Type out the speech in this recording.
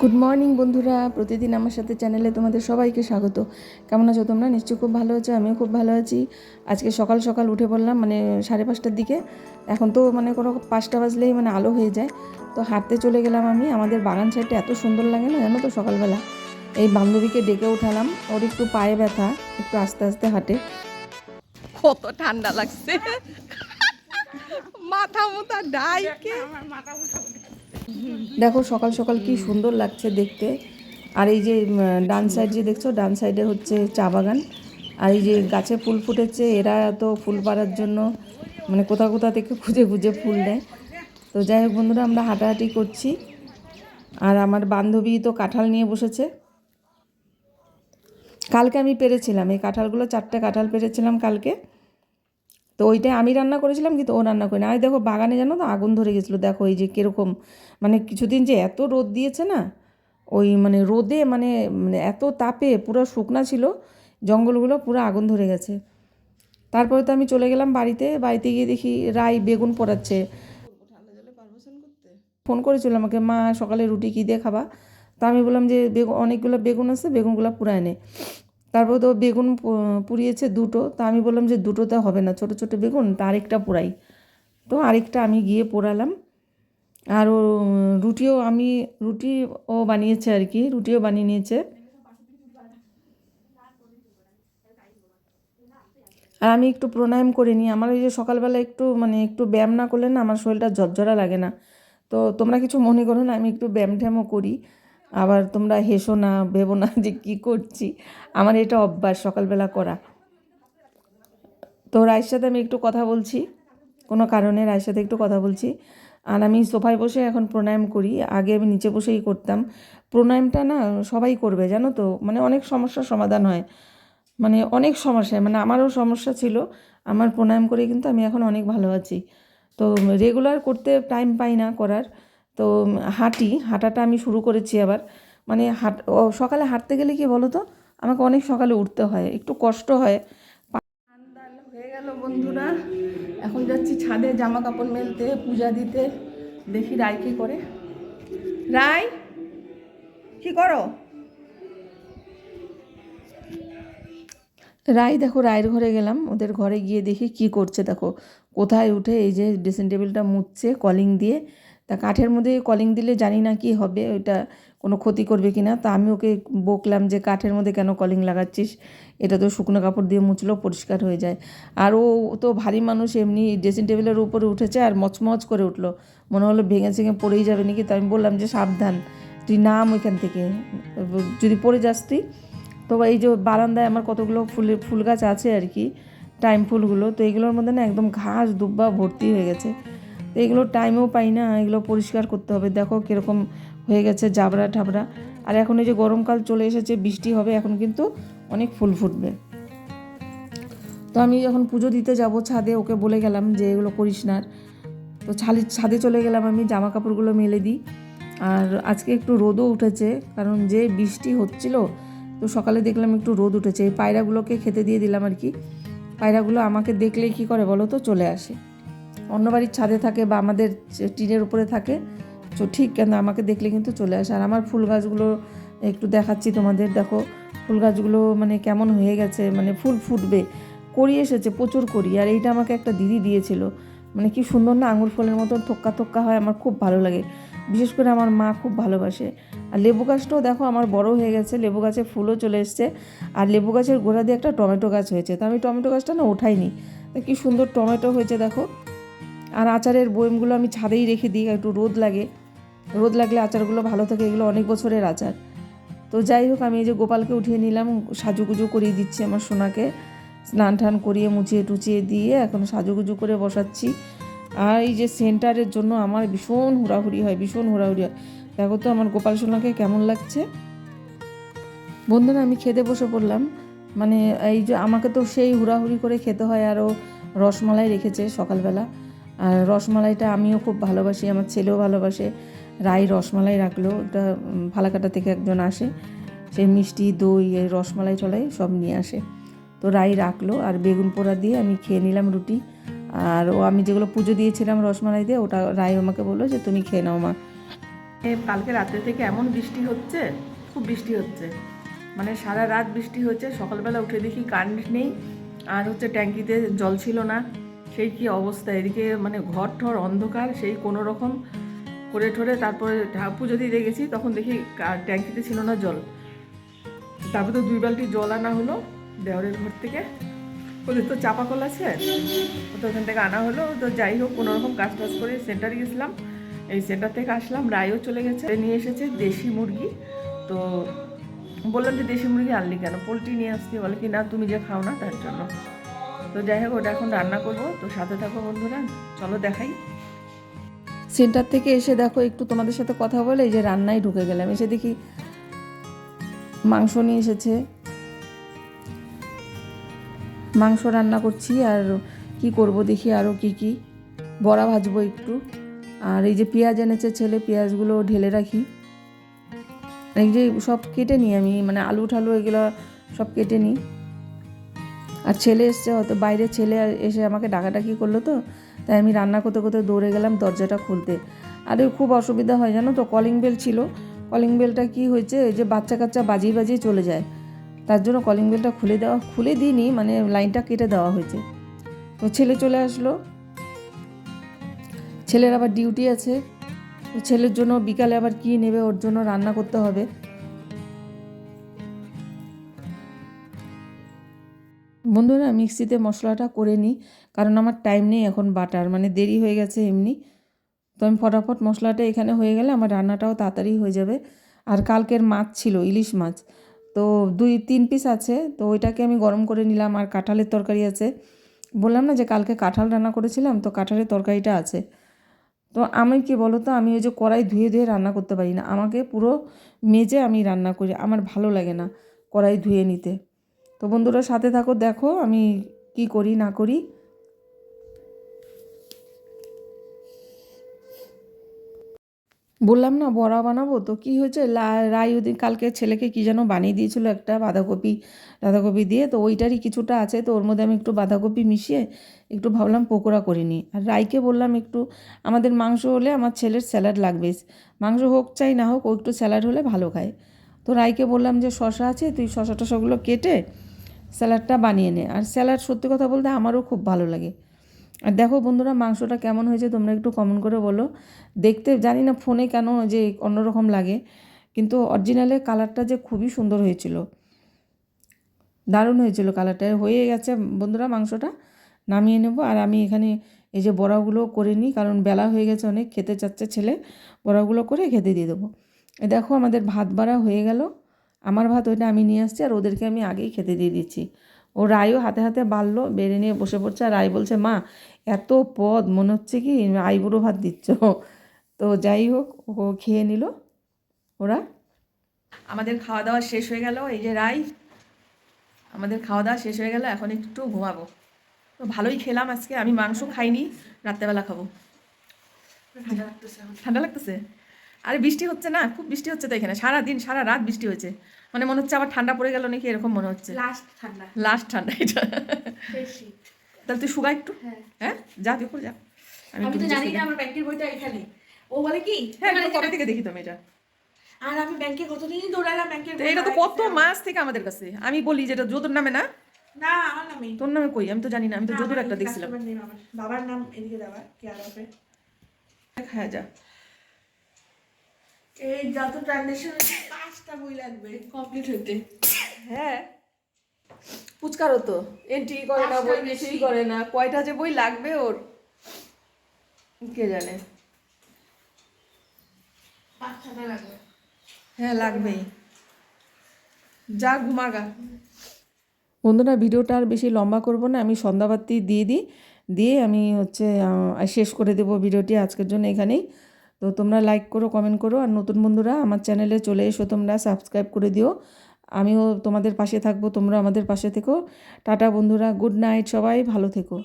Good morning বন্ধুরা। প্রতিদিন আমার সাথে চ্যানেলে তোমাদের সবাইকে স্বাগত। কেমন আছো তোমরা? নিশ্চয়ই খুব ভালো আছো, আমিও খুব ভালো আছি। আজকে সকাল সকাল উঠে পড়লাম মানে সাড়ে পাঁচটার দিকে। এখন তো মানে কোনো পাঁচটা বাজলেই মানে আলো হয়ে যায়। তো হাঁটতে চলে গেলাম আমি। আমাদের বাগান সাইডটা এত সুন্দর লাগে না জানো তো সকালবেলা? এই বান্ধবীকে ডেকে উঠালাম। ওর একটু পায়ে ব্যথা, একটু আস্তে আস্তে হাঁটে। কত ঠান্ডা লাগছে। মাথা মোথা ডাইকে দেখো সকাল সকাল কি সুন্দর লাগছে দেখতে। আর এই যে ডান সাইড যে দেখছ, ডান সাইডে হচ্ছে চা বাগান। আর এই যে গাছে ফুল ফুটেছে, এরা তো ফুল পাড়ার জন্য মানে কোথা কোথা থেকে খুঁজে খুঁজে ফুল দেয়। তো যাই হোক বন্ধুরা, আমরা হাঁটাহাঁটি করছি। আর আমার বান্ধবী তো কাঁঠাল নিয়ে বসেছে। কালকে আমি পেরেছিলাম, এই কাঁঠালগুলো চারটে কাঁঠাল পেরেছিলাম কালকে। তো ওইটাই আমি রান্না করেছিলাম, কিন্তু ও রান্না করি না আর দেখো, বাগানে জানো তো আগুন ধরে গেছিল। দেখো এই যে কীরকম মানে কিছুদিন যে এত রোদ দিয়েছে না, ওই মানে রোদে মানে মানে এত তাপে পুরো শুকনা ছিল, জঙ্গলগুলো পুরো আগুন ধরে গেছে। তারপরে তো আমি চলে গেলাম বাড়িতে। বাড়িতে গিয়ে দেখি রাই বেগুন পোড়াচ্ছে। ফোন করেছিল আমাকে, মা, সকালে রুটি কী দিয়ে খাবা? তা আমি বললাম যে বেগুন অনেকগুলো বেগুন আছে, বেগুনগুলো পুরায় নে। তারপর তো বেগুন পুড়িয়েছে দুটো, তা আমি বললাম যে দুটোতে হবে না, ছোট ছোট বেগুন, তা আরেকটা পোড়াই। তো আরেকটা আমি গিয়ে পোড়ালাম। আর ও, রুটিও আমি, রুটি ও বানিয়েছে আর কি, রুটিও বানিয়ে নিয়েছে। আর আমি একটু প্রাণায়াম করে নিই, আমার ওই যে সকালবেলা একটু মানে একটু ব্যায়াম না করলে না আমার শরীরটা ঝরঝরা লাগে না। তো তোমরা কিছু মনে করো না, আমি একটু ব্যায়াম ট্যায়ামও করি। আবার তোমরা হেসো না, ভেবো না যে কী করছি। আমার এটা অভ্যাস সকালবেলা করা। তো রায়ের সাথে আমি একটু কথা বলছি। কোনো কারণে রায়ের সাথে একটু কথা বলছি। আর আমি সোফায় বসে এখন প্রাণায়াম করি। আগে আমি নিচে বসেই করতাম। প্রাণায়ামটা না সবাই করবে, জানো তো? মানে অনেক সমস্যার সমাধান হয়। মানে অনেক সমস্যা মানে আমারও সমস্যা ছিল। আমার প্রাণায়াম করে কিন্তু আমি এখন অনেক ভালো আছি। তো রেগুলার করতে টাইম পাই না করার। তো হাঁটি হাঁটাটা আমি শুরু করেছি আবার। মানে হাঁট সকালে হাঁটতে গেলে কি বলো তো আমাকে অনেক সকালে উঠতে হয় একটু কষ্ট হয়। হয়ে গেল বন্ধুরা এখন যাচ্ছি ছাদে জামা কাপড় মেলতে পূজা দিতে। দেখি রায় কি করে। রায় কি করো? রায় দেখো রায়ের ঘরে গেলাম ওদের ঘরে গিয়ে দেখি কি করছে দেখো। কোথায় উঠে এই যে ড্রেসিং টেবিলটা মুছছে কলিং দিয়ে। তা কাঠের মধ্যে কলিং দিলে জানি না কি হবে, ওইটা কোনো ক্ষতি করবে কি না তা আমি ওকে বকলাম যে, কাঠের মধ্যে কেন কলিং লাগাচ্ছিস? এটা তো শুকনো কাপড় দিয়ে মুছলেও পরিষ্কার হয়ে যায়। আর ও তো ভারী মানুষ, এমনি ড্রেসিং টেবিলের উপরে উঠেছে আর মচমচ করে উঠল। মনে হলো ভেঙে চেঙে পড়েই যাবে নাকি তাই আমি বললাম যে, সাবধান, তুই নাম ওইখান থেকে। যদি পড়ে যাস তুই। তো এই যে বারান্দায় আমার কতগুলো ফুলের ফুল গাছ আছে আর কি টাইম ফুলগুলো, তো এগুলোর মধ্যে না একদম ঘাস দুব্বা ভর্তি হয়ে গেছে। তো এগুলো টাইমেও পাই না, এগুলো পরিষ্কার করতে হবে। দেখো কীরকম হয়ে গেছে জাবরা ঠাবরা আর এখন এই যে গরমকাল চলে এসেছে, বৃষ্টি হবে, এখন কিন্তু অনেক ফুল ফুটবে। তো আমি যখন পুজো দিতে যাব ছাদে, ওকে বলে গেলাম যে এগুলো করিস না। তো ছালি, ছাদে চলে গেলাম আমি জামা কাপড়গুলো মেলে দিই। আর আজকে একটু রোদও উঠেছে, কারণ যে বৃষ্টি হচ্ছিল, তো সকালে দেখলাম একটু রোদ উঠেছে। এই পায়রাগুলোকে খেতে দিয়ে দিলাম আর কি। পায়রাগুলো আমাকে দেখলেই কি করে বলো তো, চলে আসে। অন্য বাড়ির ছাদে থাকে বা আমাদের টিনের উপরে থাকে, তো ঠিক কেন আমাকে দেখলে কিন্তু চলে আসে। আর আমার ফুল গাছগুলো একটু দেখাচ্ছি তোমাদের, দেখো, ফুল গাছগুলো মানে কেমন হয়ে গেছে মানে ফুল ফুটবে। করি এসেছে, প্রচুর করি। আর এইটা আমাকে একটা দিদি দিয়েছিল। মানে কি সুন্দর না, আঙুর ফলের মতো থোক্কা থোক্কা হয়, আমার খুব ভালো লাগে। বিশেষ করে আমার মা খুব ভালোবাসে। আর লেবু গাছটাও দেখো, আমার বড় হয়ে গেছে, লেবু গাছে ফুলও চলে এসছে। আর লেবু গাছের গোড়া দিয়ে একটা টমেটো গাছ হয়েছে। তা আমি টমেটো গাছটা না ওঠাইনি। তা কি সুন্দর টমেটো হয়েছে, দেখো। আর আচারের বয়মগুলো আমি ছাদেই রেখে দিই, একটু রোদ লাগে। রোদ লাগলে আচারগুলো ভালো থাকে, এগুলো অনেক বছরের আচার। তো যাই হোক, আমি এই যে গোপালকে উঠিয়ে নিলাম, সাজুগুজু করিয়ে দিচ্ছি আমার সোনাকে। স্নান টান করিয়ে মুছিয়ে টুচিয়ে দিয়ে এখন সাজুগুজু করে বসাচ্ছি। আর এই যে সেন্টারের জন্য আমার ভীষণ হুড়াহুড়ি হয়, ভীষণ হুড়াহুড়ি হয়। দেখো তো আমার গোপাল সোনাকে কেমন লাগছে। বন্ধুরা, আমি খেতে বসে পড়লাম। মানে এই যে আমাকে তো সেই হুড়াহুড়ি করে খেতে হয়, আরও রসমালাই রেখেছে সকালবেলা। আর রসমালাইটা আমিও খুব ভালোবাসি, আমার ছেলেও ভালোবাসে। রাই রসমালাই রাখল, ওটা ফালাকাটা থেকে একজন আসে সেই মিষ্টি, দই রসমালাই টলাই সব নিয়ে আসে। তো রাই রাখল আর বেগুন পোড়া দিয়ে আমি খেয়ে নিলাম রুটি। আর ও, আমি যেগুলো পুজো দিয়েছিলাম রসমালাই দিয়ে, ওটা রাই আমাকে বলল যে, তুমি খেয়ে নাও মা। কালকে রাত্রে থেকে এমন বৃষ্টি হচ্ছে, খুব বৃষ্টি হচ্ছে। মানে সারা রাত বৃষ্টি হচ্ছে, সকালবেলা উঠে দেখি কারেন্ট নেই, আর হচ্ছে ট্যাঙ্কিতে জল ছিল না। সেই কি অবস্থা? এদিকে মানে ঘর ঠর অন্ধকার, সেই কোনো রকম করে ঠরে তারপরে ঠা- যদি দিতে গেছি তখন দেখি ট্যাঙ্কিতে ছিল না জল। তারপরে তো দুই বালতি জল আনা হলো দেওয়ারের ঘর থেকে। ওদের তো চাপা কল আছে তো ওখান থেকে আনা হলো। তো যাই হোক, কোনো রকম কাজ টাজ করে সেন্টারে গেছিলাম। এই সেন্টার থেকে আসলাম, রায়ও চলে গেছে। নিয়ে এসেছে দেশি মুরগি। তো বললাম যে দেশি মুরগি আনলি কেন? পোলট্রি নিয়ে আসছি বলে কি, না, তুমি যে খাও না, তার জন্য। তো যাই হোক, ওটা এখন রান্না করব। তো সাথে থাকো বন্ধুরা, চলো দেখাই। সেন্টার থেকে এসে দেখো, একটু তোমাদের সাথে কথা বলে এই যে রান্নায় ঢুকে গেলাম। এসে দেখি মাংস নিয়ে এসেছে। মাংস রান্না করছি, আর কি করব দেখি আরও কি কি। বড়া ভাজবো একটু। আর এই যে পেঁয়াজ এনেছে ছেলে, পেঁয়াজগুলো ঢেলে রাখি। এই যে সব কেটে নিই আমি মানে আলু ঠালু এগুলো সব কেটে নিই। আর ছেলে এসছে হয়তো বাইরে ছেলে এসে আমাকে ডাকাডাকি করল তো, তাই আমি রান্না করতে করতে দৌড়ে গেলাম দরজাটা খুলতে। আরে খুব অসুবিধা হয় জানো তো কলিং বেল ছিল। কলিং বেলটা কি হয়েছে যে বাচ্চা কাচ্চা বাজিয়ে বাজিয়ে চলে যায়। তার জন্য কলিং বেলটা খুলে দেওয়া, খুলে দিইনি মানে লাইনটা কেটে দেওয়া হয়েছে। তো ছেলে চলে আসলো। ছেলের আবার ডিউটি আছে। ছেলের জন্য বিকালে আবার কি নেবে, ওর জন্য রান্না করতে হবে। বন্ধুরা, মিক্সিতে মশলাটা করে নিই, কারণ আমার টাইম নেই এখন বাটার মানে দেরি হয়ে গেছে এমনি। তো আমি ফটাফট মশলাটা এখানে হয়ে গেলে আমার রান্নাটাও তাড়াতাড়ি হয়ে যাবে। আর কালকের মাছ ছিল, ইলিশ মাছ। তো দুই, তিন পিস আছে, তো ওইটাকে আমি গরম করে নিলাম। আর কাঁঠালের তরকারি আছে। বললাম না যে কালকে কাঁঠাল রান্না করেছিলাম, তো কাঁঠালের তরকারিটা আছে। তো আমি কি বলো তো আমি ওই যে কড়াই ধুয়ে ধুয়ে রান্না করতে পারি না। আমাকে পুরো মেজে আমি রান্না করি, আমার ভালো লাগে না কড়াই ধুয়ে নিতে। তো বন্ধুরা সাথে থাকো, দেখো আমি কি করি, না করি। বললাম না, বড়া বানাবো? তো কি হয়েছে? ওদিন কালকে ছেলেকে কি যেন বানিয়ে দিয়েছিল একটা বাঁধাকপি বাঁধাকপি দিয়ে। তো ওইটারই কিছুটা আছে, তো ওর মধ্যে আমি একটু বাঁধাকপি মিশিয়ে একটু ভাবলাম পকোড়া করে নিই। আর রাইকে বললাম একটু, আমাদের মাংস হলে আমার ছেলের স্যালাড লাগবে। মাংস হোক চাই, না হোক, ও একটু স্যালাড হলে ভালো খায়। তো রাইকে বললাম যে শশা আছে, তুই শশা টশাগুলো কেটে স্যালাডটা বানিয়ে নে। আর স্যালাড সত্যি কথা বলতে আমারও খুব ভালো লাগে। আর দেখো বন্ধুরা, মাংসটা কেমন হয়েছে তোমরা একটু কমেন্ট করে বলো। দেখতে জানি না ফোনে কেন যে অন্যরকম লাগে, কিন্তু অরিজিনালে কালারটা যে খুবই সুন্দর হয়েছিল। দারুণ হয়েছিল কালারটা হয়ে গেছে বন্ধুরা মাংসটা, নামিয়ে নেব। আর আমি এখানে এই যে বড়াগুলো করে নিই, কারণ বেলা হয়ে গেছে অনেক, খেতে চাচ্ছে ছেলে, বড়াগুলো করে খেতে দিয়ে দেবো। দেখো আমাদের ভাত বাড়া হয়ে গেল। আমার ভাত ওইটা আমি নিয়ে আসছি আর ওদেরকে আমি আগেই খেতে দিয়ে দিচ্ছি। ও রায়ও হাতে হাতে বাড়লো বেড়ে নিয়ে বসে পড়ছে আর রায় বলছে মা এত পদ মনে হচ্ছে কি আইবুড়ো ভাত দিচ্ছ। তো যাই হোক ও খেয়ে নিল। ওরা আমাদের খাওয়া দাওয়া শেষ হয়ে গেল। এই যে রাই আমাদের খাওয়া দাওয়া শেষ হয়ে গেল এখন একটু ঘুমাবো। তো ভালোই খেলাম আজকে আমি মাংস খাইনি রাত্রেবেলা খাব। ঠান্ডা লাগতেছে আরে বৃষ্টি হচ্ছে না খুব বৃষ্টি হচ্ছে তো এখানে সারা দিন সারা রাত বৃষ্টি হয়েছে। মানে মনে হচ্ছে আবার ঠান্ডা পড়ে গেল নাকি এরকম মনে হচ্ছে। লাস্ট ঠান্ডা। লাস্ট ঠান্ডা এটা। তাহলে তুই শুকা একটু? হ্যাঁ। হ্যাঁ? যা তুই যা। আমি তো জানি না আমার ব্যাংকের বইটা এখানে। ও বলে কি? হ্যাঁ কবে থেকে দেখি তুমি এটা? আর আমি ব্যাংকে কতদিন দৌড়ালাম ব্যাংকের এটা তো কত মাস থেকে আমাদের কাছে। আমি বলি যেটা যদুর নামে না? না আমার নামে। তোর নামে কই? আমি তো জানি না আমি তো না, যদুর একটা দেখছিলাম। বাবার নাম এদিকে দেওয়া কেয়ার অফে হ্যাঁ যা। এই যত ট্রানজেকশন পাঁচটা বই লাগবে। কমপ্লিট হতে হ্যাঁ। পুচকারও তো। এন্ট্রি করে না বই কিছুই বেশি। করে না। কয়টা যে বই লাগবে ওর? কে জানে? পাঁচ ছটা লাগবে। হ্যাঁ লাগবেই। যা ঘুমাগা। বন্ধুরা ভিডিওটা আর বেশি লম্বা করব না। আমি সন্ধ্যাবাতি দিয়ে দিই। দিয়ে আমি হচ্ছে শেষ করে দেবো ভিডিওটি আজকের জন্য এখানেই। তো তোমরা লাইক করো কমেন্ট করো আর নতুন বন্ধুরা আমার চ্যানেলে চলে এসো, তোমরা সাবস্ক্রাইব করে দিও। আমিও তোমাদের পাশে থাকব, তোমরা আমাদের পাশে থেকো। টাটা বন্ধুরা গুড নাইট সবাই, ভালো থেকো।